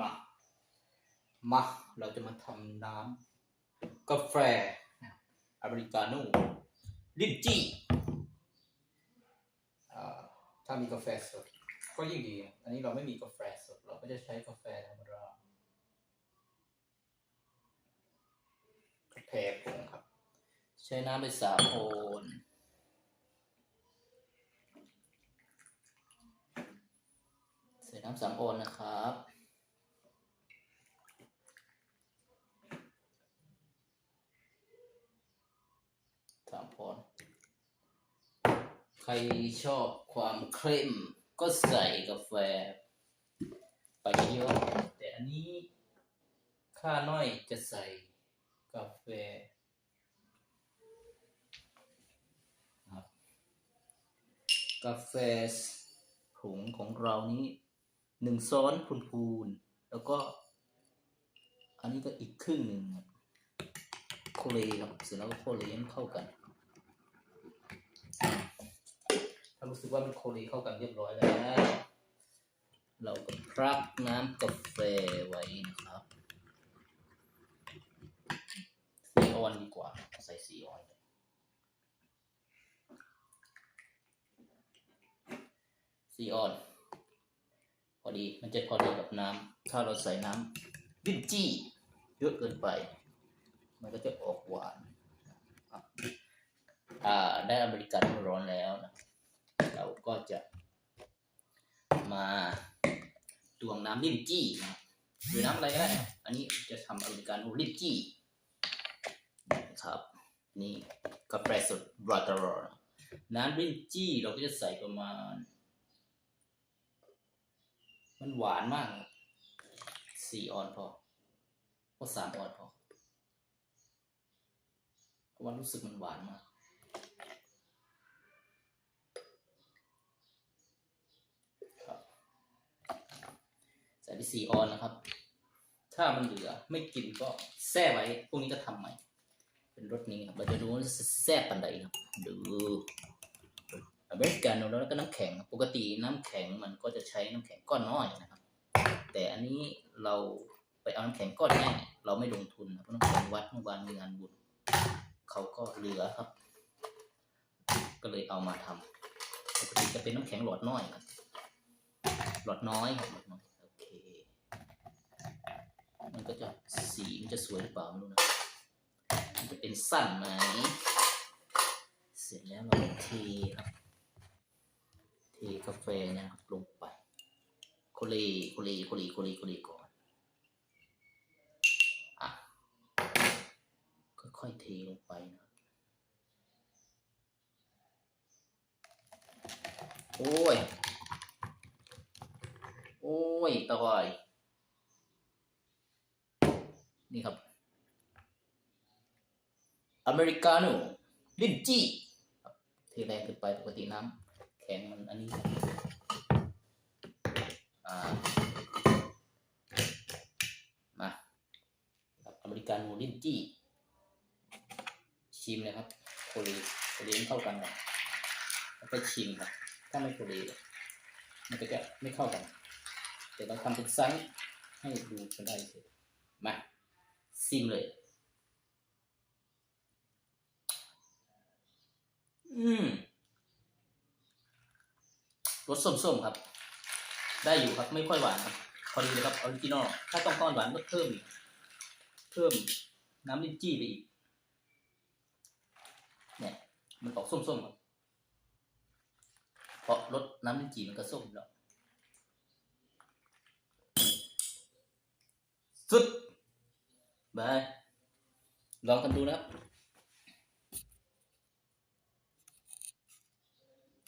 มามาเราจะมาทำน้ำกาแฟอเมริกาโน่ลิ้นจี้อ่ถ้ามีกาแฟสดก็ยิ่งดี อันนี้เราไม่มีกาแฟสด เราก็จะใช้กาแฟธรรมดากาแฟผงครับ ใช้น้ำไปสามโอนใส่น้ำสามโอนนะครับ สามโอนใครชอบความเคร่มก็ใส่กาแฟ ไปเยอะแต่อันนี้ค่าน้อยจะใส่กาแฟครับกาแฟผงของเรานี้หนึ่งซ้อนพูนๆแล้วก็ อันนี้ก็อีกครึ่งหนึ่งครับโคเลครับเสร็จแล้วก็โคเลให้มันเข้ากัน ถ้า รู้สึกว่ามันโคลีเข้ากันเรียบร้อยแล้ว เราก็พรักน้ำกาแฟไว้นะครับสีออนดีกว่าใส่สีออนสีออนพอดีมันจะพอดีกับน้ำถ้าเราใส่น้ำลิ้นจี้เยอะเกินไป มันก็จะออกหวานอ่าได้อเมริกันร้อนแล้วนะ เราก็จะมาตวงน้ำลิ้นจี้นะหรือน้ำอะไรก็ได้นะอันนี้จะทำอเมริกาโน่ลิ้นจี้นะครับ นี่กาแฟสดบราตรอน้ำลิ้นจี้เราก็จะใส่ประมาณ มันหวานมากสี่ออนพอก็สามออนพอเพราะว่ารู้สึกมันหวานมาก ครับใส่ ไปสี่ออนนะครับ ถ้ามันเหลือไม่กินก็แช่ไว้ พวกนี้ก็ทำใหม่ เป็นรสนี้ครับ เราจะดูว่าแซ่ปันใดครับ ดูอเมริกาโน่แล้วก็น้ำแข็ง ปกติน้ำแข็งมันก็จะใช้น้ำแข็งก้อนน้อยนะครับ แต่อันนี้เราไปเอาน้ำแข็งก้อนแน่เราไม่ลงทุนนะเพราะน้ำแข็งวัดเมื่อวานมีงานบุญเขาก็เหลือครับ ก็เลยเอามาทำปกติจะเป็นน้ำแข็งหลอดน้อยครับหลอดน้อยครับหลอดน้อย ก็จะสีมันจะสวยหรือเปล่าไม่รู้นะมันจะเป็นสั้นไหมเสร็จแล้วเราก็เทครับ เทกาแฟเนี่ยนะครับลงไปโคเลโคเลโคเลโคเลโคเลก่อนอะค่อยๆเทลงไปนะโอ้ย โอ้ยตะวาย นี่ครับ อเมริกาโน่ลิ้นจี้เทแรงเกินไปปกติน้ำแข็งมันอันนี้มาอเมริกาโน่ลิ้นจี้ ชิมเลยครับโคลีโคลีมันเข้ากันก่อนแล้วก็ชิมครับ ถ้าไม่โคลีมันก็จะไม่เข้ากันแต่เราทำเป็นไซส์ให้ดูกันได้เฉยมา ซิมเลยอืมรสส้มๆครับ ได้อยู่ครับไม่ค่อยหวานครับพอดีเลยครับออริจินอลถ้าต้องก้อนหวานก็เพิ่มอีกเพิ่มน้ำลิ้นจี้ไปอีกเนี่ยมันออกส้มๆครับเพราะรสน้ำลิ้นจี่มันก็ส้มแล้วสุด บายลอ